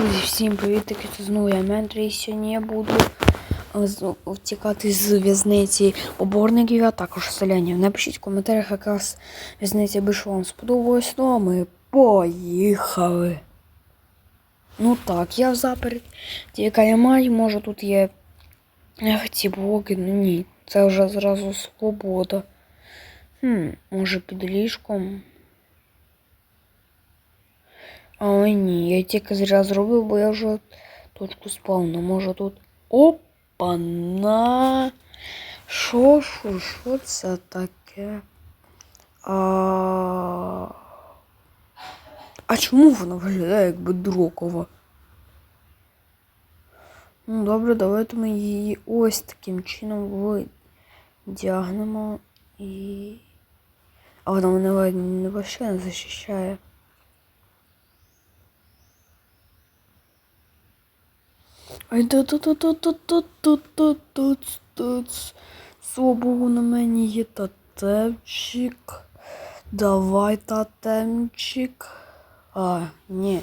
Друзі, всім привіт, таки це знову я Ментрі, і сьогодні я буду е, втікати з в'язниці оборників, а також селянів. Напишіть в коментарях, яка в'язниця більше вам сподобалась, ну а ми поїхали. Ну так, я в заперті, яка я маю, може тут є ех, ці блоки, ну ні, це вже зразу свобода. Хм, може під ліжком. Але ні, я тільки зря зробив, бо я вже точку спавну. Може тут. Опа-на! Що, що, що це таке? А... а чому вона виглядає як бедрокова? Ну, добре, давайте ми її ось таким чином видягнемо і. А вона мене не вообще не захищає. Ай да да да да да да да да да да Слава на мені є тотемчик. Давай тотемчик. А, ні.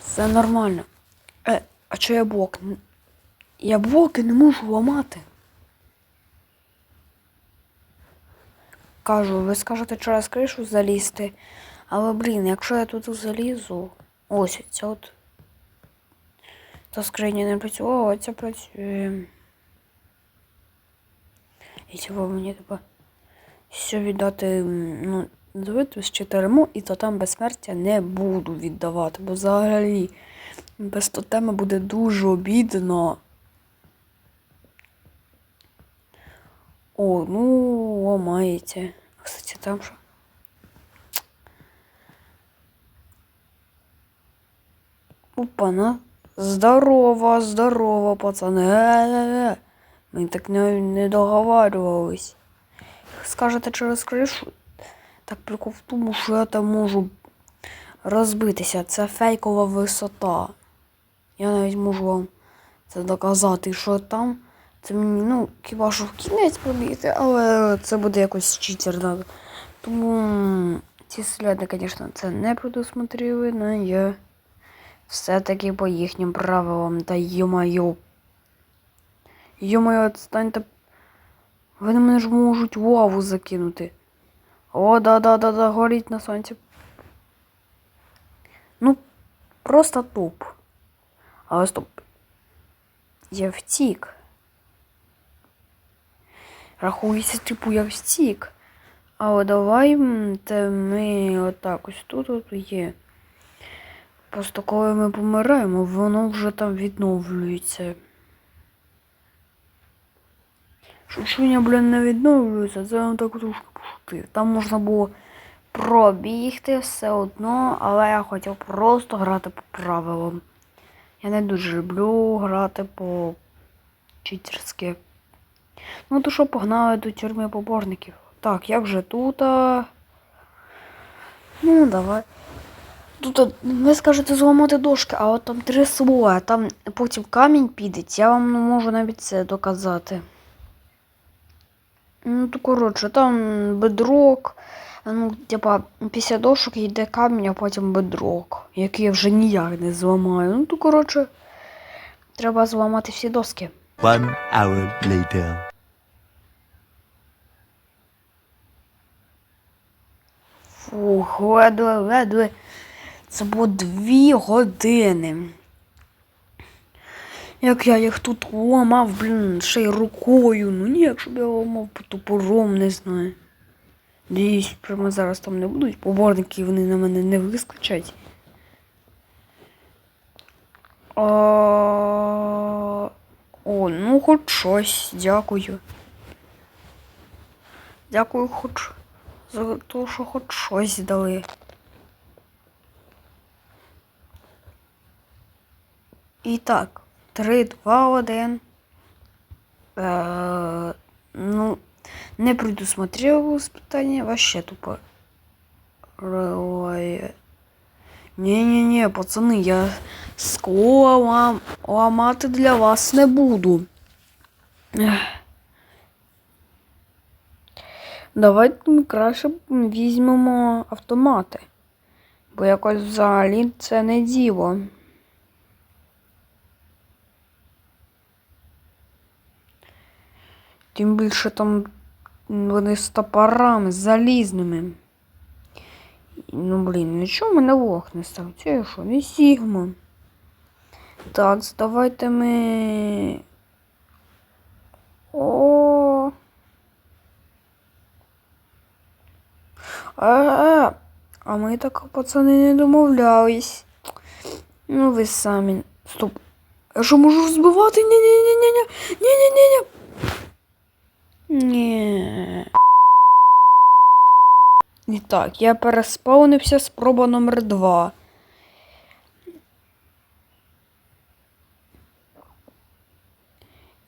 Все нормально. Е, а чо я блок? Я блоки не можу ламати. Кажу, ви скажете через кришу залізти. Але, блін, якщо я тут залізу. Ось ця от. Та скриня не працювала, а ця працює. І цього мені треба все віддати, ну, дивитись чи терему, і то там безсмертя не буду віддавати, бо взагалі без тотема буде дуже обідно. О, ну, ламається. А, Кстати, там що? Опа-на. Здорово, здорово, пацани. Е-е-е. Ми так не, не договарювались. Скажете через кришу? Так прикол в тому, що я там можу розбитися. Це фейкова висота. Я навіть можу вам це доказати, що там. Це мені, ну, хіба що в кінець побігти, але це буде якось читерно. Тому ці селяни, звісно, це не предусмотрели, але я все-таки по їхнім правилам. Та йо-майо. Йо-майо, відстаньте. Вони мене ж можуть в лаву закинути. О, да-да-да-да, горіть на сонці. Ну, просто топ. Але стоп. Я втік. Рахується, типу, я втік. Але давай ми отак ось тут от є. Просто коли ми помираємо, воно вже там відновлюється. Шучуня, блін, не відновлюється, це я так трошки пошутив. Там можна було пробігти все одно, але я хотів просто грати по правилам. Я не дуже люблю грати по читерськи. Ну то що, погнали до тюрми поборників. Так, я вже тут. А... Ну, давай. Тут ви скажете зламати дошки, а от там три слоя, там потім камінь піде, я вам не можу навіть це доказати. Ну, то коротше, там бедрок, ну, типа, після дошок йде камінь, а потім бедрок, який я вже ніяк не зламаю. Ну, то коротше, треба зламати всі доски. One hour later. Фух, ледве, ледве. Це було дві години. Як я їх тут ламав, блін, ще й рукою. Ну ні, якщо б я ламав по топором, не знаю. Надіюсь, прямо зараз там не будуть поборники, вони на мене не вискочать. А... О, ну хоч щось, дякую. Дякую хоч за те, що хоч щось дали. І так, 3, 2, 1. Е, ну, не предусмотрел испытание, вообще тупо. Не-не-не, пацаны, я скло лам... ламати для вас не буду. Давайте ми краще візьмемо автомати. Бо якось взагалі це не діло. Тим більше там вони з топорами залізними. Ну, блін, нічого мене лох не став. Це що, не Сігма. Так, давайте ми. О. А, а ми так, пацани, не домовлялись. Ну, ви самі. Стоп. Я що можу збивати? Ні-ні-ні-ні-ні. Ні-ні-ні-ні. Ні. І так, я переспавнився, спроба номер два.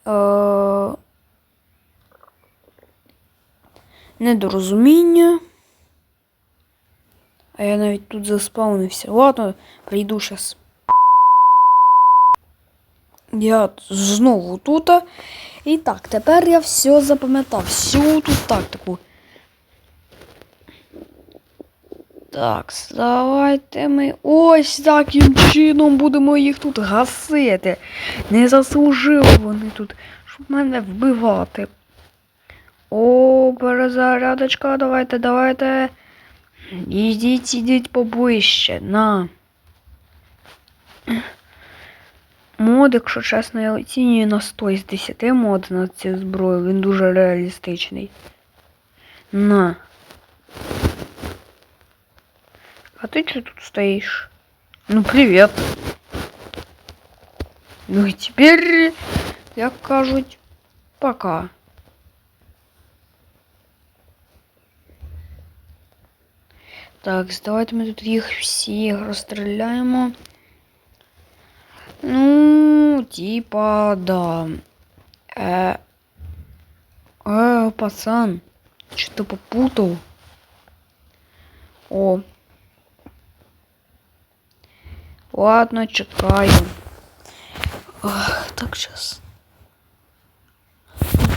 Е... Недорозуміння. А я навіть тут заспавнився. Ладно, прийду щас. Я знову тут. І так, тепер я все запам'ятав. Всю тут тактику. Так, давайте ми ось таким чином будемо їх тут гасити. Не заслужили вони тут, щоб мене вбивати. О, перезарядочка, давайте, давайте. Ідіть, ідіть поближче, на. Мод, якщо чесно, я оцінюю на 100 з 10 мод на цю зброю. Він дуже реалістичний. На. А ты что тут стоишь? Ну, привет. Ну и теперь, як кажуть, пока. Так, давайте ми тут їх всіх розстріляємо. Ну, типа, да. Э, э, пацан, что-то попутал. О, Ладно, чекаю. Ох, так сейчас.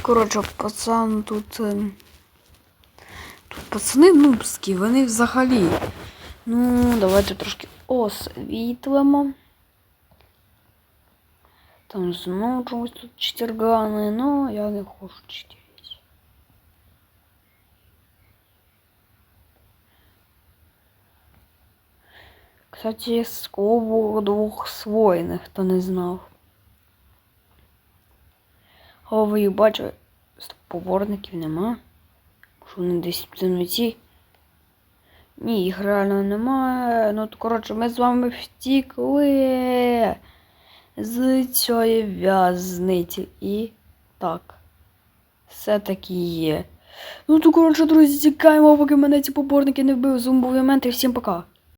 Коротше, пацан тут. е, Тут пацани нубські, вони взагалі. Ну, давайте трошки освітлимо. Там знову чомусь тут чотиргани, ну я не хочу чотирись. Кстати, скло двох своїних, хто не знав. А ви? Стоп, Поборників нема. Що вони десь темноті? Ні, їх реально немає. Ну, то, коротше, ми з вами втікли з цієї в'язниці. І так. Все таки є. Ну то, коротше, друзі, тікаємо, поки мене ці поборники не вбили. Зумбові моменти. Всім пока.